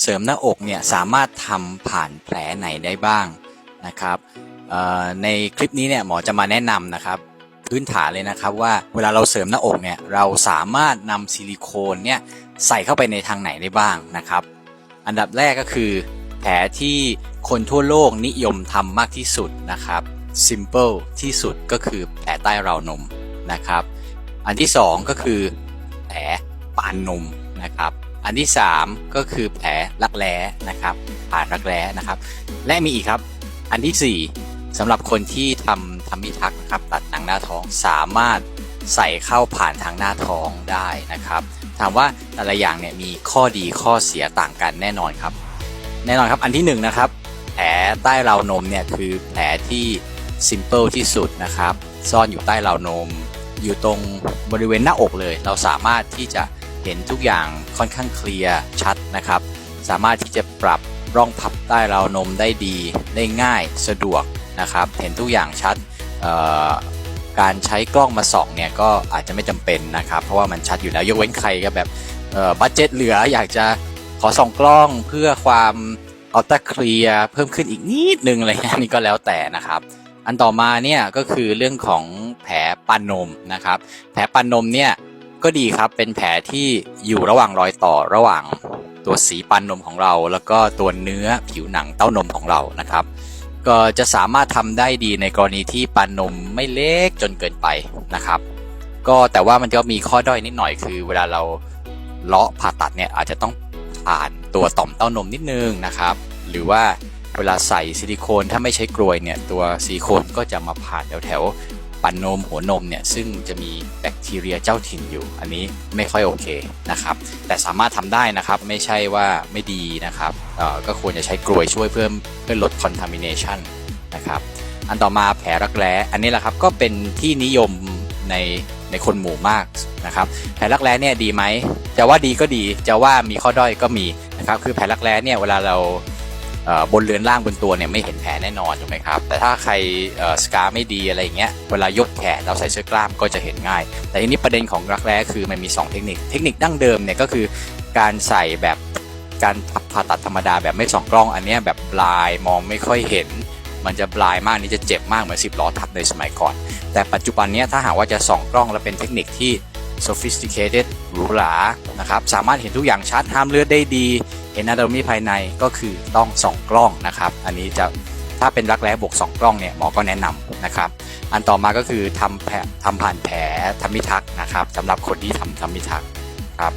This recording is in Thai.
เสริมหน้าอกเนี่ยสามารถทำผ่านแผลไหนได้บ้างนะครับในคลิปนี้เนี่ยหมอจะมาแนะนำนะครับพื้นฐานเลยนะครับว่าเวลาเราเสริมหน้าอกเนี่ยเราสามารถนำซิลิโคนเนี่ยใส่เข้าไปในทางไหนได้บ้างนะครับ อันดับแรกก็คือ แผลที่คนทั่วโลกนิยมทำมากที่สุดนะครับ simple ที่สุดก็คือแผลใต้ราวนมนะครับ อันที่สองก็คือแผลปานนมนะครับ อันที่สามก็คือแผลรักแร้นะครับผ่านรักแร้นะครับ และมีอีกครับ อันที่สี่สำหรับคนที่ทำทำมิทักนะครับตัดหนังหน้าท้องสามารถใส่เข้าผ่านทางหน้าท้องได้นะครับ ถามว่าแต่ละอย่างเนี่ยมีข้อดีข้อเสียต่างกันแน่นอนครับ แน่นอนครับอันที่หนึ่งนะครับแผลใต้ราวนมเนี่ยคือแผลที่ simple ที่สุดนะครับ ซ่อนอยู่ใต้ราวนม อยู่ตรงบริเวณหน้าอกเลย เราสามารถที่จะ เห็นทุกอย่างค่อนข้างเคลียร์ชัดนะครับ สามารถที่จะปรับร่องพับใต้ราวนมได้ดีได้ง่ายสะดวกนะครับ เห็นทุกอย่างชัดการใช้กล้องมาส่องเนี่ยก็อาจจะไม่จำเป็นนะครับ เพราะว่ามันชัดอยู่แล้วยกเว้นใครก็แบบบัตเจ็ตเหลืออยากจะขอส่องกล้องเพื่อความอัลต a เคลียร์เพิ่มขึ้นอีกนิดนึงอะไรเงี้ยนี่ก็แล้วแต่นะครับ อันต่อมาเนี่ยก็คือเรื่องของแผลปันนมนะครับ แผลปันนมเนี่ย ก็ดีครับ เป็นแผลที่อยู่ระหว่างรอยต่อระหว่างตัวสีปันนมของเรา แล้วก็ตัวเนื้อผิวหนังเต้านมของเรานะครับ ก็จะสามารถทำได้ดีในกรณีที่ปันนมไม่เล็กจนเกินไปนะครับ ก็แต่ว่ามันก็มีข้อด้อยนิดหน่อยคือ เวลาเราเลาะผ่าตัดเนี่ยอาจจะต้องผ่านตัวต่อมเต้านมนิดนึงนะครับ หรือว่าเวลาใส่ซิลิโคนถ้าไม่ใช้กลวยเนี่ยตัวซิลิโคนก็จะมาผ่านแถวแถวปันนมหัวนมเนี่ยซึ่งจะมีแบค ทีเรียเจ้าถิ่นอยู่ อันนี้ไม่ค่อยโอเคนะครับ แต่สามารถทำได้นะครับ ไม่ใช่ว่าไม่ดีนะครับก็ควรจะใช้กลวยช่วยเพื่อเพื่อลด contamination นะครับ อันต่อมาแผลรักแร้ อันนี้แหละครับก็เป็นที่นิยมในในคนหมู่มากนะครับ แผลรักแร้เนี่ยดีไหมจะว่าดีก็ดี จะว่ามีข้อด้อยก็มีนะครับ คือแผลรักแร้เนี่ยเวลาเรา บนเรือนล่างบนตัวเนี่ยไม่เห็นแผลแน่นอนถูกไหมครับ แต่ถ้าใครสกาไม่ดีอะไรเงี้ยเวลายกแขนเราใส่เสื้อกล้ามก็จะเห็นง่าย แต่ทีนี้ประเด็นของรักแร้คือมันมี 2 เทคนิค เทคนิคดั้งเดิมเนี่ยก็คือการใส่แบบการผ่าตัดธรรมดาแบบไม่ส่องกล้องอันนี้แบบบลายมองไม่ค่อยเห็น มันจะบลายมากนี่จะเจ็บมากเหมือนสิบล้อทับในสมัยก่อน แต่ปัจจุบันนี้ถ้าหากว่าจะส่องกล้องและเป็นเทคนิคที่ sophisticated หรูหรานะครับสามารถเห็นทุกอย่างชัดห้ามเลือดได้ดี anatomy ภายในก็คือต้องส่องกล้องนะครับ อันนี้จะถ้าเป็นรักแร้บวกสองกล้องเนี่ยหมอก็แนะนำนะครับ อันต่อมาก็คือทำแผลทำผ่านแผลทำมิทักนะครับสำหรับคนที่ทำทำมิทักครับ